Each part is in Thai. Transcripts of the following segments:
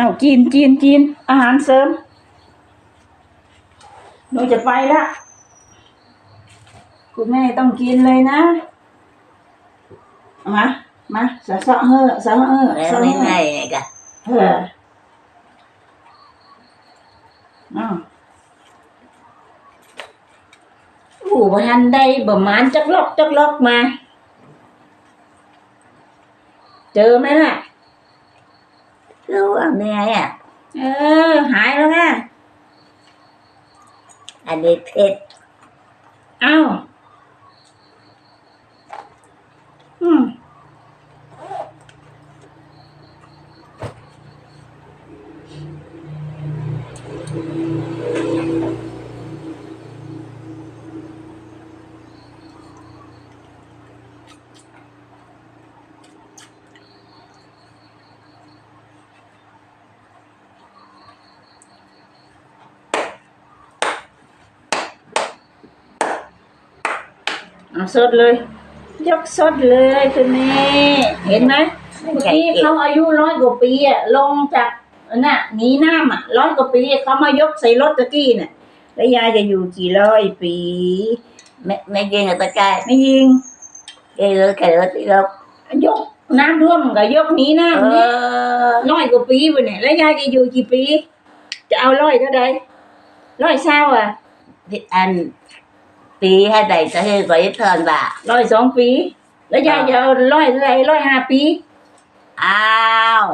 อ้าวกินกินกินอาหารเสริมหนูจะไปละคุณแม่ต้องกินเลยนะเอามามาสะเสาะเฮ้อสะเสาะเฮ้อแล้วสะไม่เสาะไงเฮ้อกันเอออ้าวโอ้บ่ทันได้บ่หมานจักลอกจักลอกมา เจอไหมล่ะ รู้ว่าเมื่อยอะ เออ หายแล้วไงอันนี้เผ็ดเอ้าอืม เอาสดเลย ยกสดเลยคุณแม่เห็นไหมเมื่อกี้เขาอายุร้อยกว่าปีอะลงจากน่ะหนีน้ำอะร้อยกว่าปีเขามายกใส่รถตะกี้น่ะแล้วยายจะอยู่กี่ร้อยปี ไม่ไม่ยิงกับตะกายไม่ยิงเกลือเกลือที่เรายกน้ำท่วมก็ยกหนีเอน้ำนี่อร้อยกว่าปีไปเนี่ยแล้วยายจะอยู่กี่ปี จะเอาร้อยเท่าใดร้อยเศร้าอะที่อัน ปีให้ใดจะให้ก่อยเทินบ่าร้อยสองปี แล้วยายจะเอาร้อยเท่าไหรร้อยห้าปีอ้าว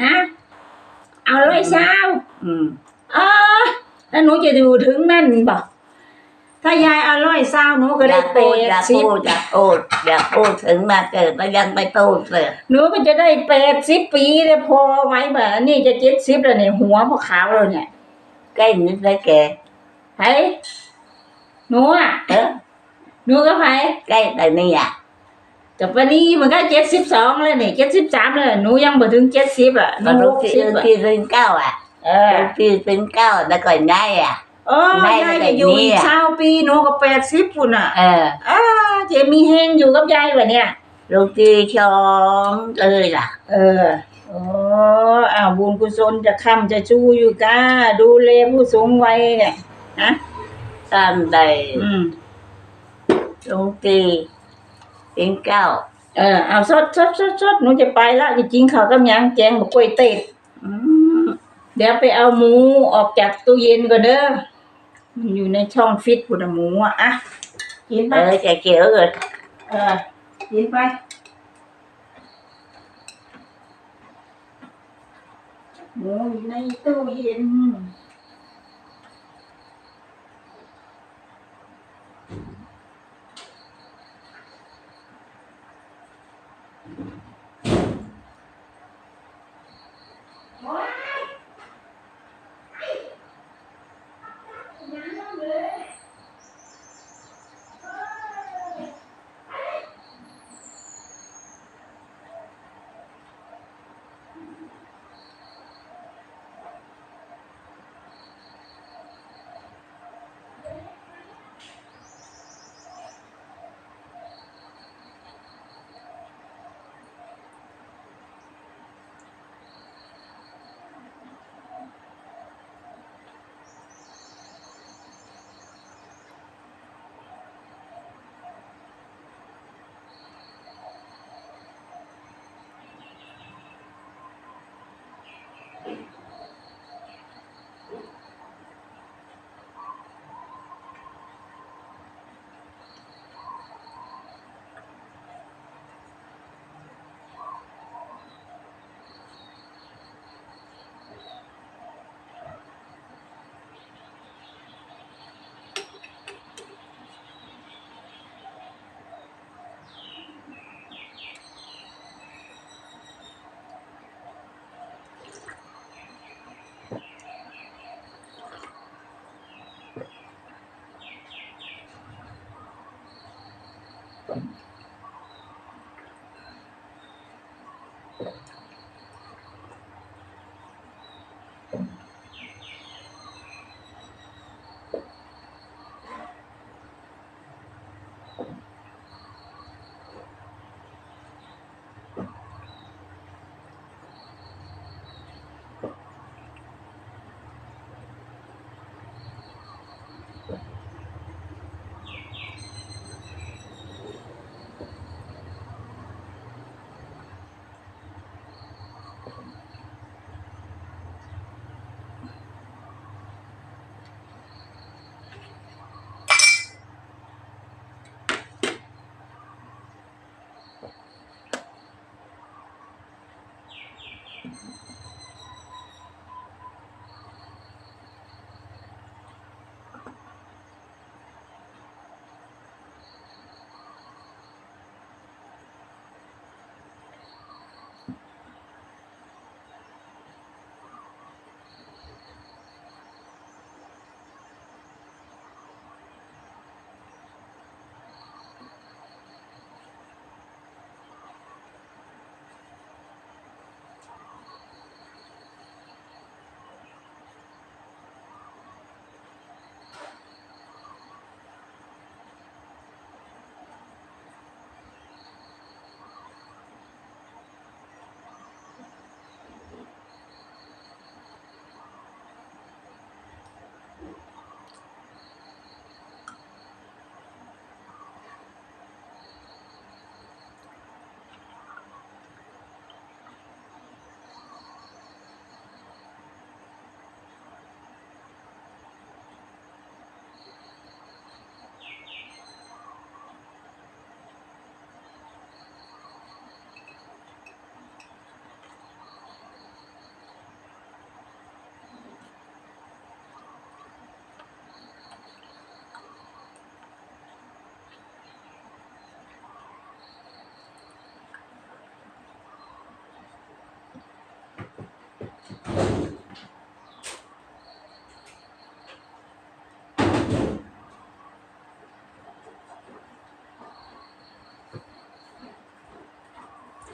ฮะเอาร้อยเศร้าอืมอ๋อแล้วหนูจะอยู่ถึงนั่นบอกถ้ายายเอาร้อยเศร้าหนูก็อได้ยากแปพูดดอยากสิบพูดอยากพูดอยากพูดถึงมาเกิดแล้วยังไม่พูดเลยหนูก็จะได้แปดสิบปีเลยพอไหมแบบนี่จะเจ็ดสิบแล้วเนี่ยหัวพอขาวแล้วเนี่ย ใกล้นิดเลยแกไผ หนูอะเออหนูก็ไผใกล้แต่นี่อะกับวันนี้มันก็เจ็ดสิบสองเลยเนี่ยเจ็ดสิบสามเลยหนูยังบ่ถึงเจ็ดสิบอะหมันนูรู้หกที่สิบอะที่เป็นเก้าอะเออที่เป็นเก้าแล้วก่อนได้อะโอ้ได้ยายแต่จะอยู่นี่อีกอะเช้าปีหนูก็แปดสิบปุ่นอะเอออ้าเจมีเฮงอยู่กับยายวะเนี่ยลูกที่ชองเลยล่ะ เออโอ้อ้าวบุญกุศลจะค้ำจะชูอยู่กาดูแลผู้สูงวัยเนี่ยฮะ ตามใดอืมลุงตีเป็นเก้าเออเอาสดสดสดสดหนูจะไปละจริงๆเขาวกำยังแกงบอกกล้วยเต็ดอืมเดี๋ยวไปเอาหมูออกจากตู้เย็นก่อนเด้อมันอยู่ในช่องฟิตพุทธหมูอะอะกินไปเออจะเกี่ยวเลยเออกินไปหมูอยู่ในตู้เย็น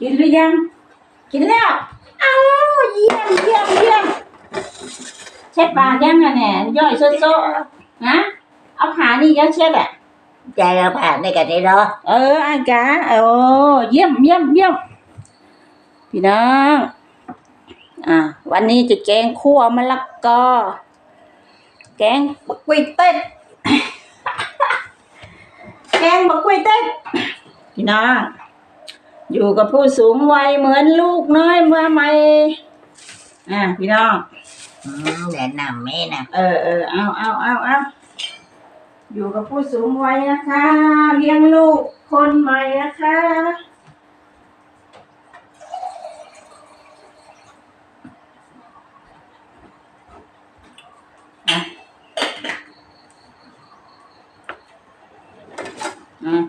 กินหรือยัง กินแล้ว เอ้าเยี่ยมเยี่ยมเยี่ยมเช็ดปากยังอะเนี่ยย่อยโซโซฮะเอาขานี่ยัดเช็ดอะใจเราผ่านในกันนี้เนาะเอออากาโอ้เยี่ยมเยี่ยมเยี่ยมพี่น้องอ่าวันนี้จะแกงคั่วมะละกอ แกงบักกล้วยเต้นแกงบักกล้วยเต้นพี่น้อง อยู่กับผู้สูงวัยเหมือนลูกน้อยเมื่อใหม่อ่าพี่น้องอืมแนะนำไม่นะเออเออเอาเอาเอาเอาอยู่กับผู้สูงวัยนะคะ เลี้ยงลูกคนใหม่นะคะอะ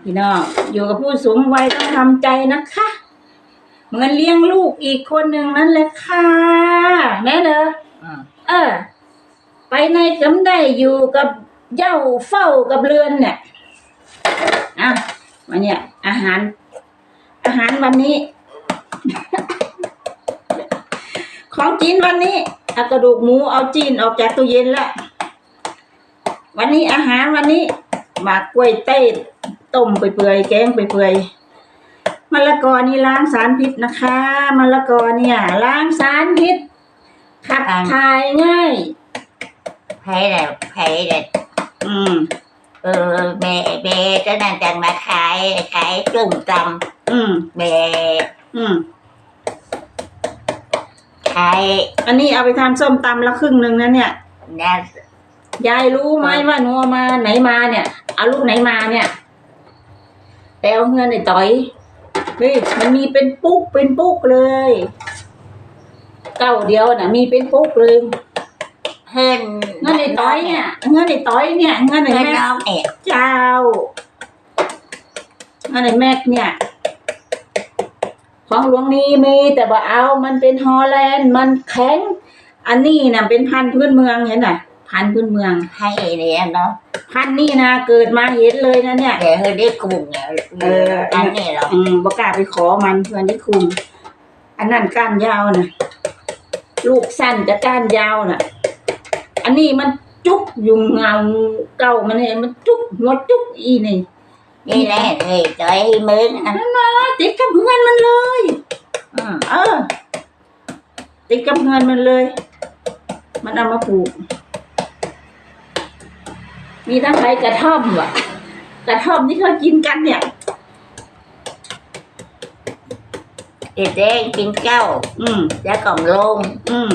พี่น้องอยู่กับผู้สูงวัยต้องทำใจนะคะ เหมือนเลี้ยงลูกอีกคนหนึ่งนั่นแหละค่ะแม่เนอะอืมเออ ไปในกำได้อยู่กับเหย้าเฝ้ากับเรือนเนี่ยอะมาเนี่ยอาหาร อาหารวันนี้ ของกินวันนี้เอากระดูกหมูเอาจีนออกจากตู้เย็นละวันนี้อาหารวันนี้ห มากกล้วยเต้นต้มไปเปื่อยๆแกงไปเปื่อยๆมะละกอนี่ล้างสารพิษนะคะมะละกอเนี่ย ล้างสารพิษขับถ่ายง่ายไผ่แต่ไผ่แต่อืมเออเบเบก็นั่นจังมาขายขายจุ่มตอืมำเบอืมขายอันนี้เอาไปทำส้มตำละครึ่งหนึ่งนะเนี่ยนะยายรู้ไหมว่าหนัวมาไหนมาเนี่ย เอาลูกไหนมาเนี่ยแต่เอาเงินไอ้ต่อยเฮ้ยมันมีเป็นปุ๊กเป็นปุ๊กเลยเก้าเดียวน่ะ มีเป็นปุ๊กเลยเพื่อนเงินไอ้ต่อยเนี่ยเงินไอ้ต่อยเนี่ยเงินไอ้เพื่อนแม่น้องเนี่ยเจ้าเงินไอ้แม็กเนี่ย ของหลวงนี้มีแต่ว่าเอามันเป็นฮอลแลนด์มันแข็ง อันนี้น่ะเป็นพันธุ์พื้นเมืองเห็นไหม พันธุ์พื้นเมือง ให้เนี่ยเนาะพันธุ์นี่นะเกิดมาเห็นเลยนะเนี่ยเดี๋ยวเฮ้ยได้กลุ่มเนี่ยเออ อันนี้เหรออืมบกล้าไปขอมันเพื่อนได้คุมอันนั้นก้านยาวนะลูกสั้นจะก้านยาวน่ะอันนี้มันจุกยุงเงาเก่ามันเนี่ยมันจุกหัวจุกอีนี่นี่แหละเลยจอยมึงอะติดกับเงินมันเลยอืมเออติดกับเงินมันเลย มันเอามาปลูก มีทั้งใบกระท่อมว่ะ กระท่อมที่เขากินกันเนี่ย เด็กเด็กกินเจ้าอืมแล้วก็ลงอืม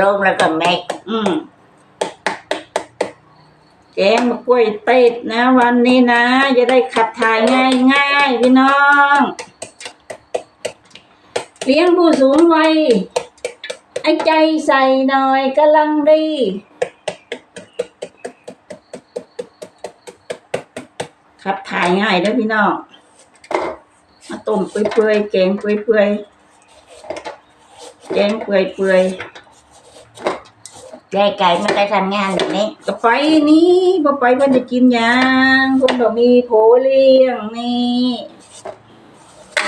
ลงแล้วก็แม็กอืมแกงมะกล้วยเต็ดนะ วันนี้นะ จะได้ขับถ่ายง่ายง่ายๆพี่น้อง เลี้ยงผู้สูงวัยไอ้ใจใส่หน่อยกำลังดี ขับถ่ายง่ายเด้อพี่น้องมาต้มเปื่อยๆแกงเปื่อยๆแกงเปื่อยๆยายไก่มันไปทำงานแบบนี้ก็ไปนี่บ่ไปเพิ่นจะกินหยังเพิ่นบ่มีโผเลี้ยงนี่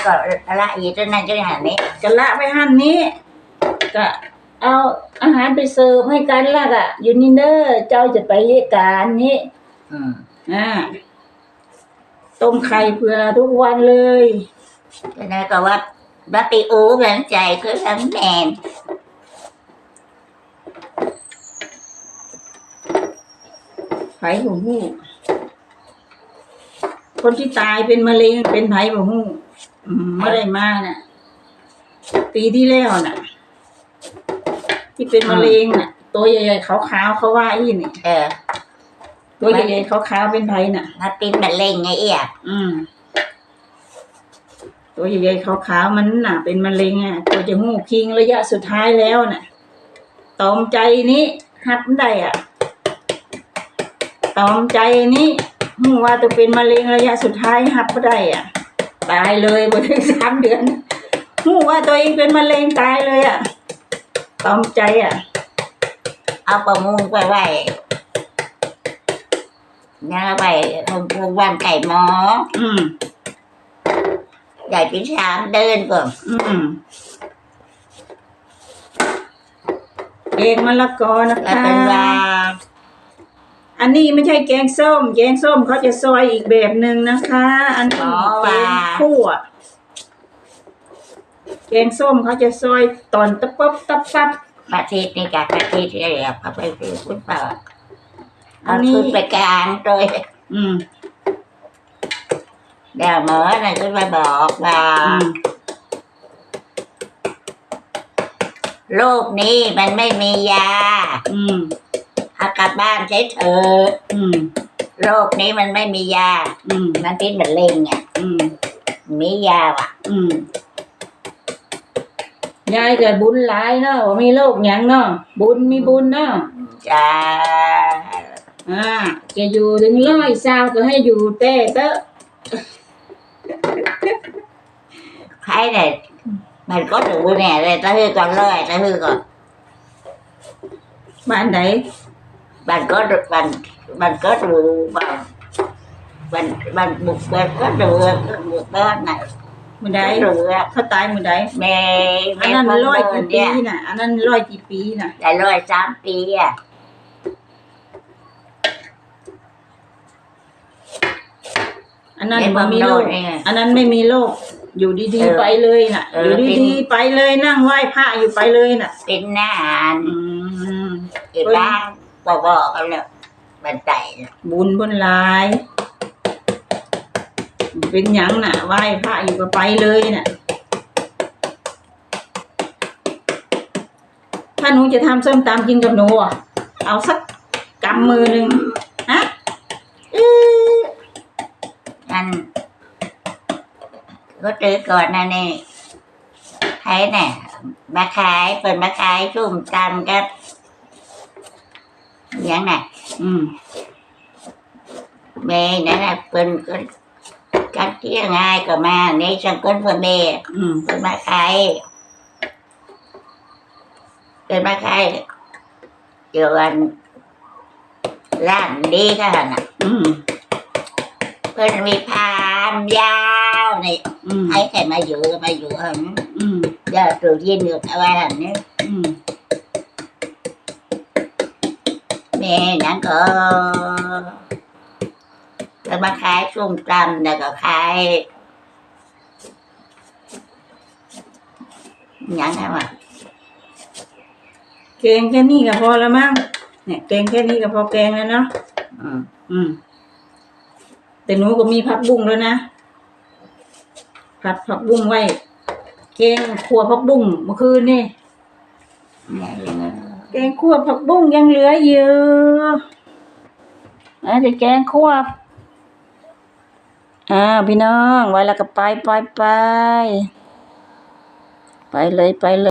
ก็ละอีตัวนั้นก็อย่างนี้ก็ละไปหั่นนี้ก็เอาอาหารไปเสิร์ฟให้กันล่ะก็อยู่นี่เด้อเจ้าจะไปเหตุการณ์นี้อืมอ่า ต้มไข่เพื่อทุกวันเลยแล้วก็ว่าว่าไปอูเหมือนใจคือทำแมนไผบ่ฮู้คนที่ตายเป็นมะเร็งเป็นไผบ่ฮู้อืมบ่ได้มาน่ะ ปีที่แล้วน่ะ ที่เป็นมะเร็งน่ะ ตัวใหญ่ๆขาวๆเขาว่าอีนี่เออ ตัวใหญ่ๆขาวๆเป็นไผน่ะมาเป็นมะเร็งไงเอียอืม ตัวใหญ่ๆขาวๆมันน่ะ เป็นมะเร็งอะตัวจะหูคิงระยะสุดท้ายแล้วน่ะตอมใจนี้หับได้อะตอมใจนี้หูว่าตัวเป็นมะเร็งระยะสุดท้ายหับบ่ได้อะ ตายเลยบ่ถึงสามเดือนหูว่าตัวเองเป็นมะเร็งตายเลยอะตอมใจอะ เอาประมุงไปไว้ เนี่ยไปโรงพยาบาลไก่หมออืมใหญ่เป็นสามเดินก่อนอืมแกงมะละกอนะแล้วคะเป็นว่า อันนี้ไม่ใช่แกงส้ม แกงส้มเขาจะซอยอีกแบบหนึ่งนะคะ อันนี้แกงคั่วแกงส้มเขาจะซอยตอนตะปั๊บตะปั๊บประเทศนี่กับประเทศที่เรียกเขาไปคือคุณเปิดอั เอานนี้ชุดไปกลางโดยอืมเดี๋ยวหมอน่ะขึ้นมาบอกว่าอืมโรคนี้มันไม่มียา อืมเอากลับบ้านใช้เถอะอืมโรคนี้มันไม่มียา อืมมันเป็นมะเร็งอะอืมมียาว่ะ อืมยายเกิดบุญหลายเนาะว่ามีโรคหยังเนาะบุญมีบุญเนาะจ้า อ่าจะอยู่ถึงร้อยสาวก็ให้อยู่แต่เตอะใครเนี่ยมันก็ดูเนี่ยเลยตะฮือก่อนเลยตะฮือก่อนบ้านไหนมันก็ดูมันมันก็ดูบ้านมันมันบุกมันก็ดูบุกบ้านไหนมือใดก็ดูเขาตายมือใดแม่อันแม่นั้นคนร้อยเดิกี่นปีเนี่ยน่ะอันนั้นร้อยกี่ปีน่ะได้ร้อยสามปีอะ อันนั้นในบ่เมืองมีโนโรนคเองอันนั้นไม่มีโรคอยู่ดีเออๆไปเลยน่ะเอออยู่เป็นดีๆไปเลยนั่งไหว้พระอยู่ไปเลยน่ะ เป็นหน้าอืมอีกบ้างบอกบอกกันเลยมันใจบุญบนหลาย เป็นหยังน่ะไหว้พระอยู่ก็ไปเลยน่ะ ถ้าหนูจะทำส้มตำกินกับหนูอะเอาสักกำมือหนึ่งฮะเอ๊ะ นั่น ก็ตื้อก่อนนะนี่ใครเนี่ยมาขายเปิดมาขายชุ่มตำกับอยังไงอืมเมย์นั่นน่ะเปิดก็กันเที่ยงง่ายก็มาในช่างก้นเพื่อเมย์อืมเปิดมาขายเปิดมาขายเดี๋ยววันร้านดีก็หันน่ะอืมเพิ่นมีพามยา วนี่อืมให้ใครมาอยู่ก็มาอยู่หันอืมเดี๋ยวตู้เย็นอยู่เอาไว้หันนี่อืมแม่นั่นก็แล้วมาขายส้มตำแล้วก็ขายหยังไงวะแกงแค่นี้ก็พอแล้วมั้งเนี่ยแกงแค่นี้ก็พอแกงแล้วเนาะอืมอืม แต่หนูก็มีผักบุ้งแล้วนะ ผัดผักบุ้งไว้แกงขัวผักบุ้งเมื่อคืนนี่เนี่ยองนั้นแกงขัวผักบุ้งยังเหลืออยู่อะเดี๋ยวแกงขัวอ่าพี่น้องไว้แล้วก็ไปไปไปไปเลยไปเลย